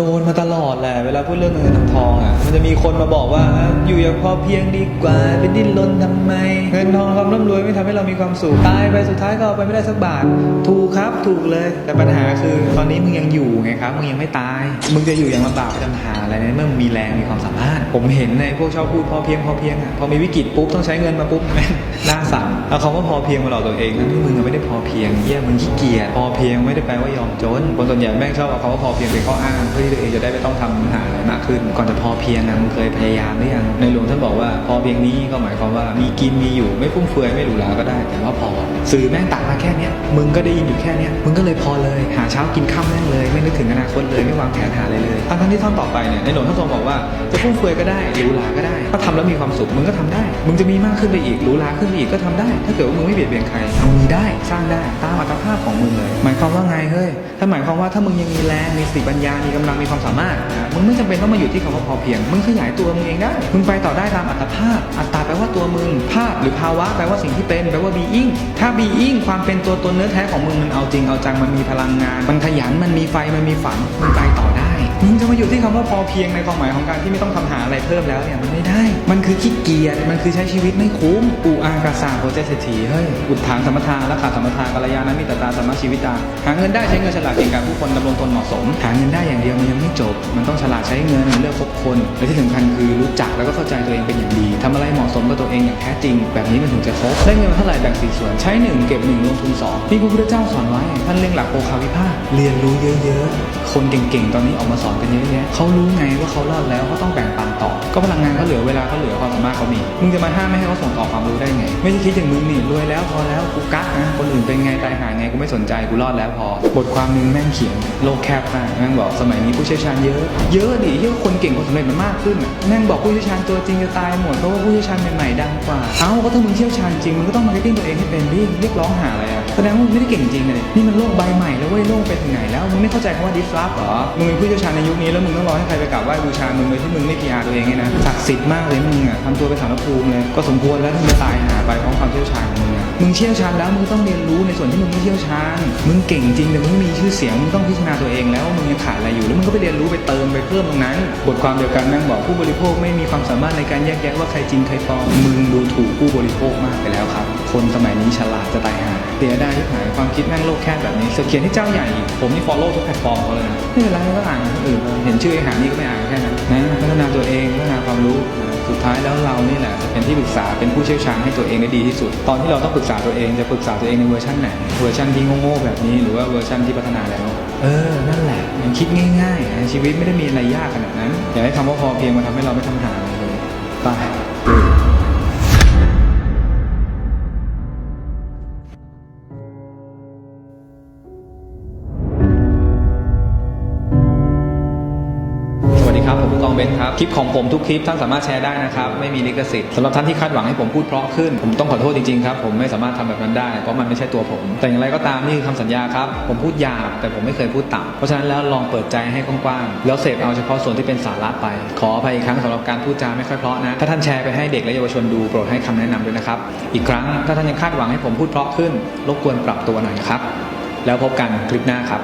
โดนมาตลอดแหละเวลาพูดเรื่องเงินทองอะมันจะมีคนมาบอกว่าอยู่อย่างพอเพียงดีกว่าไปดิ้นรนทำไม เงินทองความร่ำรวยไม่ทำให้เรามีความสุขตายไปสุดท้ายก็เอาไปไม่ได้สักบาท ถูกครับถูกเลย แต่ปัญหาคือ ตอนนี้มึงยังอยู่ไงครับมึงยังไม่ตาย มึงจะอยู่อย่างลำบากไปทำหาอะไรเนี่ยเมื่อมึงมีแรงมีความสามารถ ผมเห็นในพวกชอบพูดพอเพียงพอเพียงอะพอมีวิกฤตปุ๊บต้องใช้เงินมาปุ๊บแม่งหน้าสั่นเอาคำว่าพอเพียงมาหลอกตัวเองทั้งที่มึงไม่ได้พอเพียงเยี่ยมึงขี้เกียจพอเพียงไม่ได้แปลว่ายอมจนคนส่วนใหญ่แม่งชอบเอาคำว่าพอเพียงเป็นข้ออ้างเพื่อที่ตัวเองจะได้ไม่ต้องทำหาอะไรมากขึ้น ก่อนจะพอเพียงนะมึงเคยพยายามหรือยังในหลวงท่านบอกว่าพอเพียงนี้ก็หมายความว่ามีกินมีอยู่ไม่ฟุ่มเฟือยไม่หรูหราก็ได้ แต่ว่าพอ สื่อแม่งตัดมาแค่เนี้ยมึงก็ได้ยินอยู่แค่เนี้ยมึงก็เลยพอเลย หาเช้ากินข้าแม่งเลยไม่นึกถึงอนาคตเลยไม่วางแผนหาอะไรเลยทั้งที่ท่อนต่อไปเนี่ยในหลวงท่านทรงบอกว่าจะฟุ่มเฟือยก็ได้หรูหราก็ได้ถ้าทำแล้วมีความสุขมึงก็ทำได้ มึงจะมีมากขึ้นไปอีกหรูหราขึ้นไปอีกก็ทำได้ ถ้าเกิดว่ามึงไม่เบียดเบียนใครทำมีได้สร้างได้ตามอัตภาพของมึงเลย หมายความว่าไงเฮ้ยถ้าหมายความว่าถ้ามึงยังมีแรงมีสติปัญญามีกำลังมีความสามารถนะมึงไม่จำเป็นต้องมาอยู่ที่คำว่าพอเพียง มึงขยายตัวมึงเองได้มึงไปต่อได้ตามอัตภาพอัต ตัวมึง ภาพหรือภาวะแปลว่าสิ่งที่เป็นแปลว่า being ถ้า being ความเป็นตัวตนเนื้อแท้ของมึงมันเอาจริงเอาจังมันมีพลังงาน มันขยันมันมีไฟมันมีฝันมันไปต่อได้ มึงจะมาอยู่ที่คำว่าพอเพียงในความหมายของการที่ไม่ต้องทำหาอะไรเพิ่มแล้วเนี่ยมันไม่ได้ มันคือขี้เกียจมันคือใช้ชีวิตไม่คุ้มอูอากาสาโปรเจต์เศรษฐีเฮ้ยอุดฐานสมถะและขาดสมถะกัลยาณมิตรตาสมมาชีวิตาหาเงินได้ใช้เงินฉลาดเก่งกาจผู้คนดำรงตนเหมาะสม หาเงินได้อย่างเดียวมันยังไม่จบ มันต้องฉลาดใช้เงินเลือกคบคนและที่สำคัญคือรู้จักแล้วก็เข้าใจตัวเองเป็นอย่างดีทำอะไรเหมาะสมกับตัวเองอย่างแท้จริง แบบนี้มันถึงจะครบได้เงินมาเท่าไหร่แบ่งสี่ส่วนใช้หนึ่งเก็บหนึ่งลงทุนสองนี่พระพุทธเจ้าสอนไว้ท่านเร่งหลักโภคาวิภาคเรียนรู้เยอะๆคนเก่งๆ ตอนนี้ออกมาสอนกันเยอะแยะเขารู้ไงว่าเขารอดแล้วเขาต้องแบ่งปันต่อ ก็พลังงานเขาเหลือเวลาเขาเหลือความสามารถเขามีมึงจะมาห้ามไม่ให้เขาส่งต่อความรู้ได้ไง ไม่ใช่คิดอย่างมึงนี่รวยแล้วพอแล้วกูกักนะคนอื่นเป็นไงตายหาไงกูไม่สนใจกูรอดแล้วพอ บทความหนึงแม่งเขียนโลกแคบมากแม่งบอกสมัยนี้ผู้เชี่ยวชาญเยอะ เยอะดิที่คนเก่งคนสำเร็จมันมากขึ้นอะแม่งบอกผู้เชี่ยวชาญตัวจริงจะตายหมดเพราะว่าผู้เชี่ยวชาญใหม่ๆดังกว่า เอ้าก็ถ้ามึงเชี่ยวชาญจริงมึงก็ต้องมาร์เก็ตติ้งตัวเองให้เป็นดิเรียกร้องหาอะไรอะแสดงว่ามึงไม่ได้เก่งจริงเลยนี่มันโลกใบใหม่แล้วเว้ยโลกไปถึงไหนแล้วมึงไม่เข้าใจคำว่า disrupt เหรอมึงเป็นผู้เชี่ยวชาญในยุคนี้แล้วมึงต้องรอให้ใครไปกราบไหว้บูชามึงโดยที่มึงไม่ PR ตัวเองไงนะศักดิ์สิทธิ์มากเลยมึงอะทำตัวเป็นสารภูมิเลยก็สมควรแล้วที่มึงจะตายหาไปเพราะความเชี่ยวชาญของมึงอะมึงเชี่ยวชาญแล้วมึงต้องเรียนรู้ในส่วนที่มึงไม่เชี่ยวชาญมึงเก่งจริงแต่มึงไม่มีชื่อเสียงมึงต้องพิจารณาตัวเองแล้วว่ามึงยังขาดอะไรอยู่แล้วมึงก็ไปเรียนรู้ไปเติมไปเพิ่มตรงนั้น บทความเดียวกันแม่งบอกผู้บริโภคไม่มีความสามารถในการแยกแยะว่าใครจริงใครปลอมมึงดูถูกผู้บริโภคมากไปแล้วครับ คนสมัยนี้ฉลาดจะตายหาเสียดายที่หายความคิดแม่งโลกแคบแบบนี้เสือกเขียนให้เจ้าใหญ่ ผมนี่ follow ทุกแพลตฟอร์มเขาเลยนะไม่เป็นไรก็อ่านคนอื่นเห็นชื่อไอ้หานี่ก็ไม่อ่านแค่นั้นนะพัฒนาตัวเองพัฒนาความรู้สุดท้ายแล้วเรานี่แหละจะเป็นที่ปรึกษาเป็นผู้เชี่ยวชาญให้ตัวเองได้ดีที่สุด ตอนที่เราต้องปรึกษาตัวเองจะปรึกษาตัวเองในเวอร์ชันไหนเวอร์ชันที่โง่ๆแบบนี้หรือว่าเวอร์ชันที่พัฒนาแล้ว เออนั่นแหละมันคิดง่ายๆชีวิตไม่ได้มีอะไรยากขนาดนั้นอย่าให้คำว่าพอเพียงมาทำให้เราไม่ทำหาเลยไป ครับผมผู้กองเบนครับคลิปของผมทุกคลิปท่านสามารถแชร์ได้นะครับไม่มีลิขสิทธิ์สำหรับท่านที่คาดหวังให้ผมพูดเพราะขึ้น ผมต้องขอโทษจริงๆครับผมไม่สามารถทำแบบนั้นได้เพราะมันไม่ใช่ตัวผม แต่อย่างไรก็ตามนี่คือคำสัญญาครับผมพูดหยาบแต่ผมไม่เคยพูดต่ำเพราะฉะนั้นแล้วลองเปิดใจให้กว้างๆแล้วเสพเอาเฉพาะส่วนที่เป็นสาระไป ขออภัยอีกครั้งสำหรับการพูดจาไม่ค่อยเพราะนะถ้าท่านแชร์ไปให้เด็กและเยาวชนดูโปรดให้คำแนะนำด้วยนะครับอีกครั้งถ้าท่านยังคาดหวังให้ผมพูดเพราะขึ้นรบกวนปรับตัวหน่อยนะครับแล้วพบกันคลิปหน้าครับ